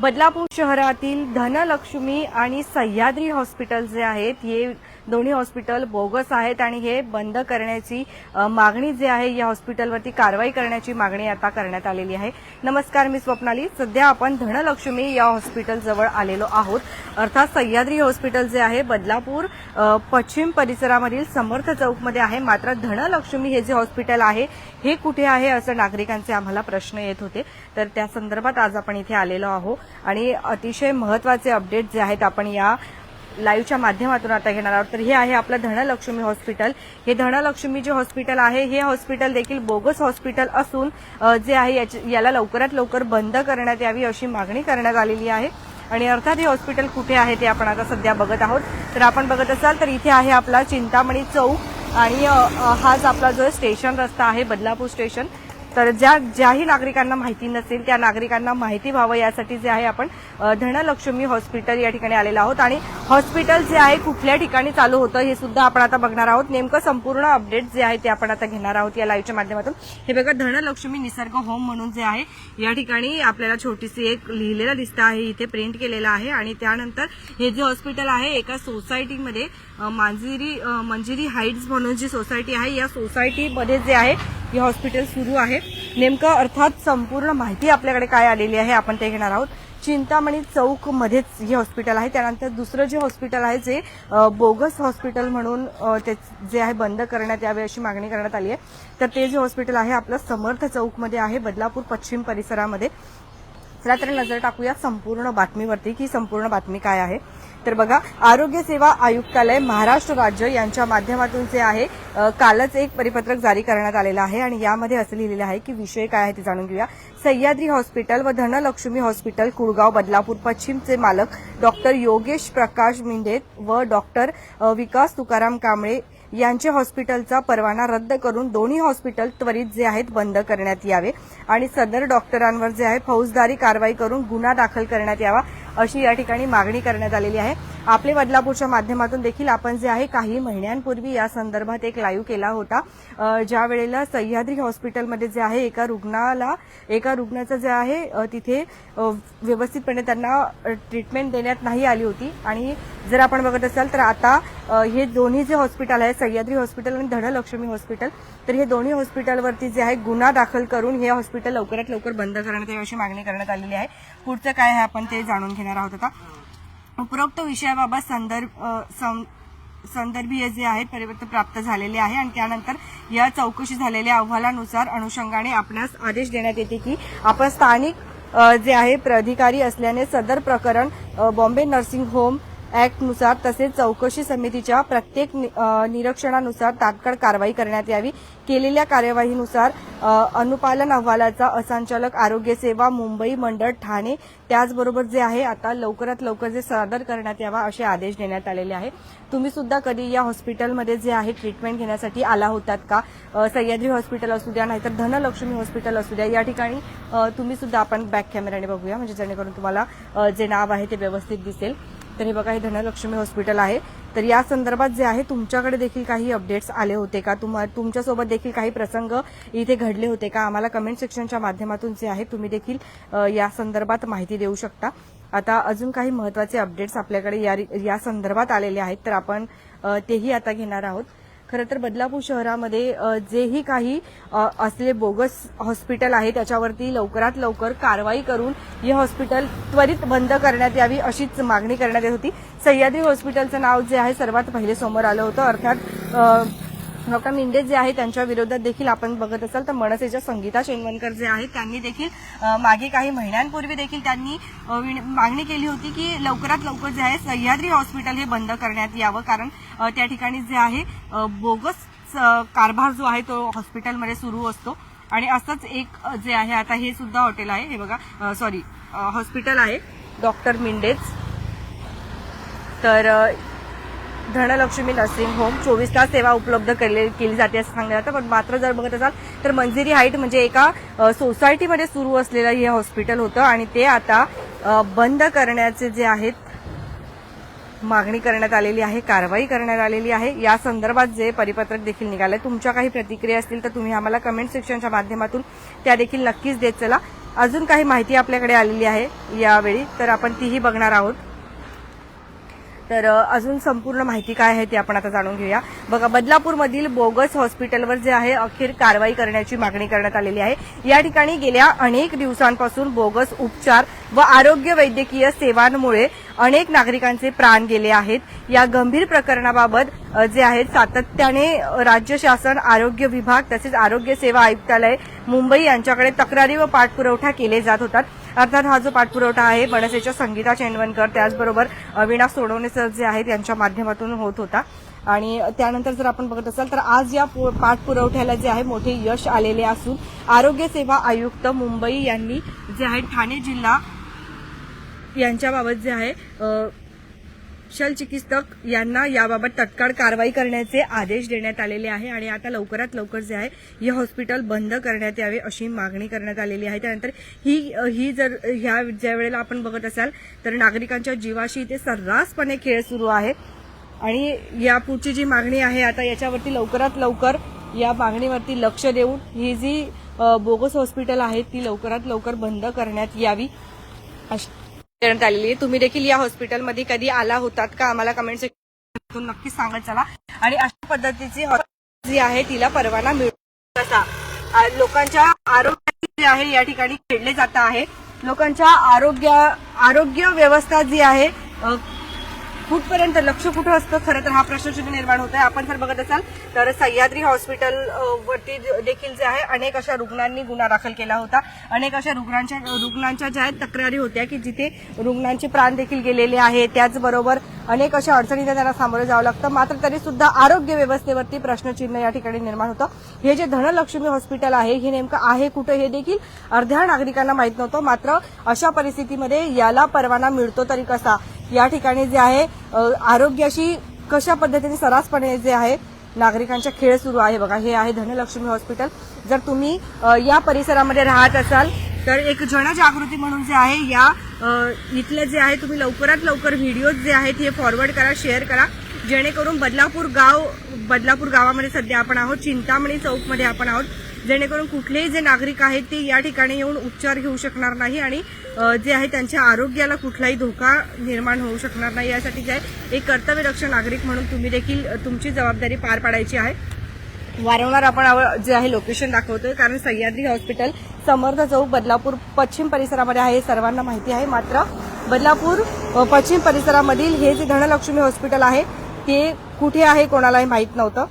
बदलापूर शहरातील धनलक्ष्मी आणि सह्याद्री हॉस्पिटल जे आहेत हे दोन्ही हॉस्पिटल बोगस आहेत आणि हे बंद करण्याची मागणी जे आहे या हॉस्पिटलवरती कारवाई करण्याची मागणी आता करण्यात आलेली आहे. नमस्कार मी स्वप्नाली. सध्या आपण धनलक्ष्मी या हॉस्पिटल जवळ आलेलो आहोत. अर्थात सह्याद्री हॉस्पिटल जे आहे बदलापूर पश्चिम परिसरामधील समर्थ चौकमध्ये आहे. मात्र धनलक्ष्मी हे जे हॉस्पिटल आहे हे कुठे आहे असं नागरिकांचे आम्हाला प्रश्न येत होते. तर त्या संदर्भात आज आपण इथे आलेलो आहोत. आणि अतिशय महत्त्वाचे अपडेट जे आहेत आपण या लाईव्हच्या माध्यमातून आता घेणार आहोत. तर हे आहे आपलं धनलक्ष्मी हॉस्पिटल. हे धनलक्ष्मी जे हॉस्पिटल आहे हे हॉस्पिटल देखील बोगस हॉस्पिटल असून जे आहे याची- याला लवकरात लवकर बंद करण्यात यावी अशी मागणी करण्यात आलेली आहे. आणि अर्थात हे हॉस्पिटल कुठे आहे ते आपण आता सध्या बघत आहोत. तर आपण बघत असाल तर इथे आहे आपला चिंतामणी चौक. आणि हाच आपला जो स्टेशन रस्ता आहे बदलापूर स्टेशन. तर ज्या ज्याही नागरिकांना माहिती नसेल त्या नागरिकांना माहिती व्हावं यासाठी जे आहे आपण धनलक्ष्मी हॉस्पिटल या ठिकाणी आलेलो आहोत. आणि हॉस्पिटल जे आहे कुठल्या ठिकाणी चालू होतं हे सुद्धा आपण आता बघणार आहोत. नेमकं संपूर्ण अपडेट जे आहे ते आपण आता घेणार आहोत या लाईव्हच्या माध्यमातून. हे बघा धनलक्ष्मी निसर्ग होम म्हणून जे आहे या ठिकाणी आपल्याला छोटीशी एक लिहिलेलं दिसतं आहे. इथे प्रिंट केलेलं आहे आणि त्यानंतर हे जे हॉस्पिटल आहे एका सोसायटीमध्ये मांजिरी मंजिरी हाईट्स म्हणून जी सोसायटी आहे या सोसायटीमध्ये जे आहे हे हॉस्पिटल सुरू आहे. नेमकं अर्थात संपूर्ण माहिती आपल्याकडे काय आलेली आहे आपण ते घेणार आहोत. चिंतामणी चौक मध्येच हे हॉस्पिटल आहे. त्यानंतर दुसरं जे हॉस्पिटल आहे जे बोगस हॉस्पिटल म्हणून ते जे आहे बंद करण्यात यावे अशी मागणी करण्यात आली आहे. तर ते जे हॉस्पिटल आहे आपलं समर्थ चौकमध्ये आहे बदलापूर पश्चिम परिसरामध्ये. चला तर नजर टाकूया संपूर्ण बातमीवरती की संपूर्ण बातमी काय आहे. तर बघा आरोग्य सेवा आयुक्तालय महाराष्ट्र राज्य यांच्या माध्यमातून जे आहे कालच एक परिपत्रक जारी करण्यात आलेलं आहे आणि यामध्ये असं लिहिलेलं आहे की विषय काय आहे ते जाणून घेऊया. सह्याद्री हॉस्पिटल व धनलक्ष्मी हॉस्पिटल कुळगाव बदलापूर पश्चिमचे मालक डॉक्टर योगेश प्रकाश मिंडे व डॉक्टर विकास तुकाराम कांबळे यांचे हॉस्पिटलचा परवाना रद्द करून दोन्ही हॉस्पिटल त्वरित जे आहेत बंद करण्यात यावे आणि सदर डॉक्टरांवर जे आहे फौजदारी कारवाई करून गुन्हा दाखल करण्यात यावा. अशी या ठिकाणी मागणी करण्यात आलेली आहे. आपले बदलापूरच्या माध्यमातून देखील आपण जे आहे काही महिन्यांपूर्वी या संदर्भात एक लाईव्ह केला होता. ज्या वेळेला सह्याद्री हॉस्पिटलमध्ये जे आहे एका रुग्णाला एका रुग्णाचं जे आहे तिथे व्यवस्थितपणे त्यांना ट्रीटमेंट देण्यात नाही आली होती. आणि जर आपण बघत असाल तर आता हे दोन्ही जे हॉस्पिटल आहे सह्याद्री हॉस्पिटल आणि धनलक्ष्मी हॉस्पिटल तर हे दोन्ही हॉस्पिटलवरती जे आहे गुन्हा दाखल करून हे हॉस्पिटल लवकरात लवकर बंद करण्यात यावी अशी मागणी करण्यात आलेली आहे. पुढचं काय आहे आपण ते जाणून घेणार आहोत आता. उपरोक्त विषयाबाबत संदर्भ सं- संदर्भीय जे आहे परिवर्तन प्राप्त झालेले आहे. आणि त्यानंतर या चौकशी झालेल्या अहवालानुसार अनुषंगाने आपणास आदेश देण्यात येते की आपण स्थानिक जे आहे प्राधिकारी असल्याने सदर प्रकरण बॉम्बे नर्सिंग होम ऍक्टनुसार तसेच चौकशी समितीच्या प्रत्येक नि- निरीक्षणानुसार तात्काळ कारवाई करण्यात यावी. केलेल्या कार्यवाहीनुसार अनुपालन अहवालाचा असंचालक आरोग्य सेवा मुंबई मंडळ ठाणे त्याचबरोबर जे आहे आता लवकरात लवकर जे सादर करण्यात यावा असे आदेश देण्यात आलेले आहे. तुम्ही सुद्धा कधी या हॉस्पिटलमध्ये जे आहे ट्रीटमेंट घेण्यासाठी आला होतात का? सह्याद्री हॉस्पिटल असू द्या नाहीतर धनलक्ष्मी हॉस्पिटल असू द्या या ठिकाणी तुम्ही सुद्धा आपण बॅक कॅमेराने बघूया. म्हणजे जेणेकरून तुम्हाला जे नाव आहे ते व्यवस्थित दिसेल. तर हे बघा हे धनलक्ष्मी हॉस्पिटल आहे. तर या संदर्भात जे आहे तुमच्याकडे देखील काही अपडेट्स आले होते का? तुम्हा तुमच्यासोबत देखील काही प्रसंग इथे घडले होते का? आम्हाला कमेंट सेक्शनच्या माध्यमातून जे आहे तुम्ही देखील या संदर्भात माहिती देऊ शकता. आता अजून काही महत्त्वाचे अपडेट्स आपल्याकडे या या संदर्भात आलेले आहेत तर आपण तेही आता घेणार आहोत. खरं तर बदलापूर शहरामध्ये जेही काही असले बोगस हॉस्पिटल आहे त्याच्यावरती लवकरात लवकर कारवाई करून हे हॉस्पिटल त्वरित बंद करण्यात यावी अशीच मागणी करण्यात येत होती. सह्याद्री हॉस्पिटलचं नाव जे आहे सर्वात पहिले समोर आलं होतं. अर्थात अ, डॉक्टर मिंडे जे आहे त्यांच्या विरोधात देखील आपण बघत असाल तर मनसेच्या संगीता शेनवणकर जे आहेत त्यांनी देखील मागे काही महिन्यांपूर्वी देखील त्यांनी मागणी केली होती की लवकरात लवकर जे आहे सह्याद्री हॉस्पिटल हे बंद करण्यात यावं. कारण त्या ठिकाणी जे आहे बोगस कारभार जो आहे तो हॉस्पिटलमध्ये सुरू असतो. आणि असंच एक जे आहे आता हे सुद्धा हॉटेल आहे. हे बघा सॉरी हॉस्पिटल आहे डॉक्टर मिंडेज तर धनलक्ष्मी नर्सिंग होम चोवीस तास सेवा उपलब्ध केली केली जाते असं सांगलं जातं पण मात्र जर बघत असाल तर मंजिरी हाईट म्हणजे एका सोसायटीमध्ये सुरू असलेलं हे हॉस्पिटल होतं आणि ते आता बंद करण्याचे जे आहेत मागणी करण्यात आलेली आहे कारवाई करण्यात आलेली आहे. या संदर्भात जे परिपत्रक देखील निघालंय तुमच्या काही प्रतिक्रिया असतील तर तुम्ही आम्हाला कमेंट सेक्शनच्या माध्यमातून त्या देखील नक्कीच देत चला. अजून काही माहिती आपल्याकडे आलेली आहे यावेळी तर आपण तीही बघणार आहोत. तर अजून संपूर्ण माहिती काय आहे ती आपण आता जाणून घेऊया. बघा बदलापूरमधील बोगस हॉस्पिटलवर जे आहे अखेर कारवाई करण्याची मागणी करण्यात आलेली आहे. या ठिकाणी गेल्या अनेक दिवसांपासून बोगस उपचार व आरोग्य वैद्यकीय सेवांमुळे अनेक नागरिकांचे प्राण गेले आहेत. या गंभीर प्रकरणाबाबत जे आहेत सातत्याने राज्य शासन आरोग्य विभाग तसेच आरोग्य सेवा आयुक्तालय मुंबई यांच्याकडे तक्रारी व पाठपुरवठा केले जात होतात. अर्थात हा जो पाठपुरवठा आहे मनसेच्या संगीता चेंडवणकर त्याचबरोबर अविनाश सोडवणे सर जे आहेत यांच्या माध्यमातून होत होता. आणि त्यानंतर जर आपण बघत असाल तर आज या पु- पाठपुरवठ्याला जे आहे मोठे यश आलेले असून आरोग्य सेवा आयुक्त मुंबई यांनी जे आहे ठाणे जिल्हा यांच्याबाबत जे आहे शलचिकित्सक यांना याबाबत तत्काळ कारवाई करण्याचे आदेश देण्यात आलेले आहे आणि आता लवकरात लवकर जे आहे हे हॉस्पिटल बंद करण्यात यावे अशी मागणी करण्यात आलेली आहे. त्यानंतर ही ही जर ह्या ज्या वेळेला आपण बघत असाल तर नागरिकांच्या जीवाशी इथे सर्रासपणे खेळ सुरू आहे. आणि या पुढची जी मागणी आहे आता याच्यावरती लवकरात लवकर या मागणीवरती लक्ष देऊन ही जी बोगस हॉस्पिटल आहे ती लवकरात लवकर बंद करण्यात यावी. अशी देण्यात आलेली आहे. तुम्ही देखील या हॉस्पिटलमध्ये कधी आला होतात का? आम्हाला कमेंट सेक्शन नक्कीच सांगत चला. आणि अशा पद्धतीची हॉस्पिटल जी आहे तिला परवाना मिळतो कसा लोकांच्या आरोग्य जे आहे या ठिकाणी खेळले जात आहे. लोकांच्या आरोग्य आरोग्य व्यवस्था जी आहे कुठपर्यंत लक्ष कुठं असतं खरं तर हा प्रश्नचिन्ह निर्माण होत आहे. आपण जर बघत असाल तर सह्याद्री हॉस्पिटल वरती देखील जे आहे अनेक अशा रुग्णांनी गुन्हा दाखल केला होता. अनेक अशा रुग्णांच्या रुग्णांच्या ज्या आहेत तक्रारी होत्या की जिथे रुग्णांचे प्राण देखील गेलेले आहे. त्याचबरोबर अनेक अशा अडचणींना त्यांना सामोरं जावं लागतं. मात्र तरी सुद्धा आरोग्य व्यवस्थेवरती प्रश्नचिन्ह या ठिकाणी निर्माण होतं. हे जे धनलक्ष्मी हॉस्पिटल आहे हे नेमकं आहे कुठं हे देखील अर्ध्या नागरिकांना माहीत नव्हतं. मात्र अशा परिस्थितीमध्ये याला परवाना मिळतो तरी कसा? या ठिकाणी जे आहे आरोग्याशी कशा पद्धतीने सर्रासपणे जे आहे नागरिकांचा खेळ सुरू आहे. बघा हे आहे धनलक्ष्मी हॉस्पिटल. जर तुम्ही या परिसरामध्ये राहत असाल तर एक जनजागृती म्हणून जे आहे या इथलं इथले जे आहे तुम्ही लवकरात लवकर व्हिडिओज जे आहेत हे फॉरवर्ड करा शेअर करा. जेणेकरून बदलापूर गाव बदलापूर गावामध्ये सध्या आपण आहोत चिंतामणी चौकमध्ये आपण आहोत. जेणेकरून कुठलेही जे नागरिक आहेत ते या ठिकाणी येऊन उपचार घेऊ शकणार नाही आणि जे आहे त्यांच्या आरोग्याला कुठलाही धोका निर्माण होऊ शकणार नाही. यासाठी जे आहे एक कर्तव्यरक्ष नागरिक म्हणून तुम्ही देखील तुमची जबाबदारी पार पाडायची आहे. वारंवार आपण जे आहे लोकेशन दाखवतोय. कारण सह्याद्री हॉस्पिटल समर्थ चौक बदलापूर पश्चिम परिसरामध्ये आहे हे सर्वांना माहिती आहे. मात्र बदलापूर पश्चिम परिसरामधील हे जे धनलक्ष्मी हॉस्पिटल आहे ते कुठे आहे कोणालाही माहीत नव्हतं.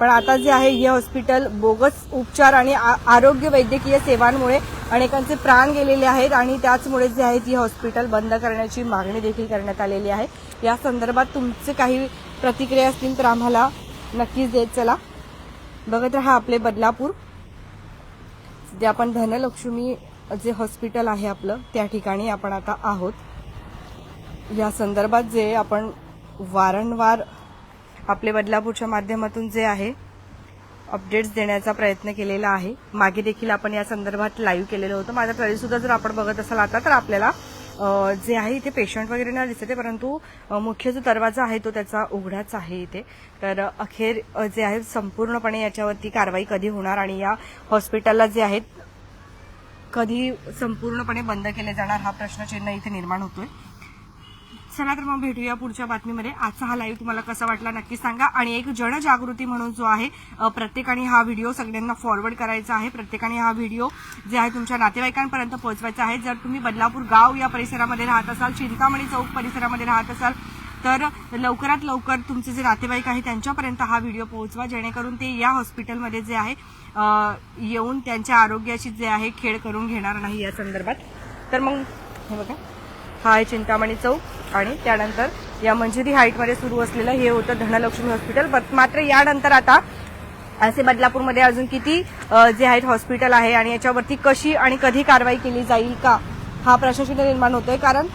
पण आता जे आहे हे हॉस्पिटल बोगस उपचार आणि आ- आरोग्य वैद्यकीय सेवांमुळे अनेकांचे प्राण गेलेले आहेत आणि त्याचमुळे जे आहे ती हॉस्पिटल बंद करण्याची मागणी देखील करण्यात आलेली आहे. या संदर्भात तुमचे काही प्रतिक्रिया असतील तर आम्हाला नक्कीच देत चला. बघत राहा आपले बदलापूर. जे आपण धनलक्ष्मी जे हॉस्पिटल आहे आपलं त्या ठिकाणी आपण आता आहोत. या संदर्भात जे आपण वारंवार आपले बदलापूरच्या माध्यमातून जे आहे अपडेट्स देण्याचा प्रयत्न केलेला आहे. मागे देखील आपण या संदर्भात लाईव्ह केलेलं होतं. माझ्या तरी सुद्धा जर आपण बघत असाल आता तर आपल्याला जे आहे इथे पेशंट वगैरे ना दिसत आहे परंतु मुख्य जो दरवाजा आहे तो त्याचा उघडाच आहे इथे. तर अखेर जे आहे संपूर्णपणे याच्यावरती कारवाई कधी होणार आणि या हॉस्पिटलला जे आहेत कधी संपूर्णपणे बंद केले जाणार हा प्रश्नचिन्ह इथे निर्माण होतोय. चला तर मग भेटूया पुढच्या बातमीमध्ये. आजचा हा लाईव्ह तुम्हाला कसा वाटला नक्की सांगा. आणि एक जनजागृती म्हणून जो आहे प्रत्येकाने हा व्हिडिओ सगळ्यांना फॉरवर्ड करायचा आहे. प्रत्येकाने हा व्हिडिओ जे आहे तुमच्या नातेवाईकांपर्यंत पोहोचवायचा आहे. जर तुम्ही बदलापूर गाव या परिसरामध्ये राहत असाल चिंतामणी चौक परिसरामध्ये राहत असाल तर लवकरात लवकर तुमचे जे नातेवाईक आहे त्यांच्यापर्यंत हा व्हिडिओ पोहोचवा. जेणेकरून ते या हॉस्पिटलमध्ये जे आहे येऊन त्यांच्या आरोग्याशी जे आहे खेळ करून घेणार नाही या संदर्भात. तर मग हे बघा. हा आहे चिंतामणी चौक. आणि त्यानंतर या मंजिरी हाईटमध्ये सुरू असलेलं हे होतं धनलक्ष्मी हॉस्पिटल. मात्र यानंतर आता असे बदलापूरमध्ये अजून किती जे आहेत हॉस्पिटल आहे आणि याच्यावरती कशी आणि कधी कारवाई केली जाईल का हा प्रश्नचिन्ह निर्माण होतोय. कारण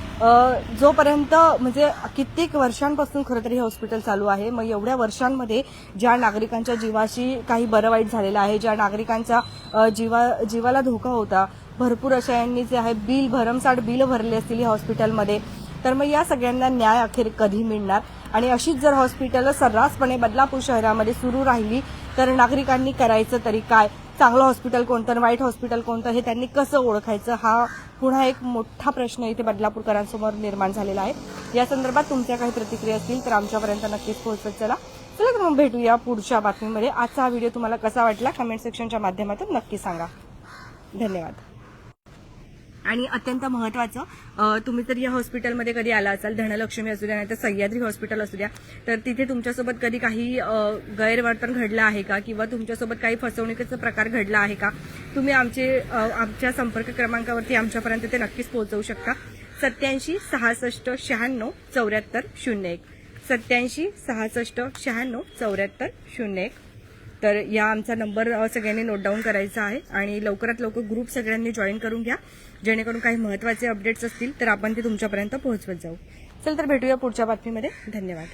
जोपर्यंत म्हणजे कित्येक वर्षांपासून खरं तरी हे हॉस्पिटल चालू आहे मग एवढ्या वर्षांमध्ये ज्या नागरिकांच्या जीवाशी काही बरं वाईट झालेलं आहे ज्या नागरिकांचा जीवा जीवाला धोका होता भरपूर अशा यांनी जे आहे बिल भरमसाठ बिल भरले असतील हॉस्पिटलमध्ये. तर मग या सगळ्यांना न्याय अखेर कधी मिळणार? आणि अशीच जर हॉस्पिटल सर्रासपणे बदलापूर शहरामध्ये सुरू राहिली तर नागरिकांनी करायचं तरी काय? चांगलं हॉस्पिटल कोणतं आणि वाईट हॉस्पिटल कोणतं हे त्यांनी कसं ओळखायचं? हा पुन्हा एक मोठा प्रश्न इथे बदलापूरकरांसमोर निर्माण झालेला आहे. या संदर्भात तुमच्या काही प्रतिक्रिया असतील तर आमच्यापर्यंत नक्कीच पोहोचत चला. चला तर मग भेटूया पुढच्या बातमीमध्ये. आजचा हा व्हिडिओ तुम्हाला कसा वाटला? कमेंट सेक्शनच्या माध्यमातून नक्की सांगा. धन्यवाद. आणि अत्यंत महत्वाचं तुम्ही तर या हॉस्पिटलमध्ये कधी आला असाल धनलक्ष्मी असू द्या नाही तर सह्याद्री हॉस्पिटल असू द्या तर तिथे तुमच्यासोबत कधी काही गैरवर्तन घडलं आहे का? किंवा तुमच्यासोबत काही फसवणुकीचा प्रकार घडला आहे का? तुम्ही आमचे आमच्या संपर्क क्रमांकावरती आमच्यापर्यंत ते नक्कीच पोहोचवू शकता. सत्याऐंशी सहासष्ट शहाण्णव चौऱ्याहत्तर शून्य एक. सत्याऐंशी सहासष्ट शहाण्णव चौऱ्याहत्तर शून्य एक. तर या आमचा नंबर सगळ्यांनी नोट डाऊन करायचा आहे आणि लवकरात लवकर ग्रुप सगळ्यांनी जॉईन करून घ्या. जेणेकरून काही महत्त्वाचे अपडेट्स असतील तर आपण ते तुमच्यापर्यंत पोहोचवत जाऊ. चल तर भेटूया पुढच्या बातमीमध्ये. धन्यवाद.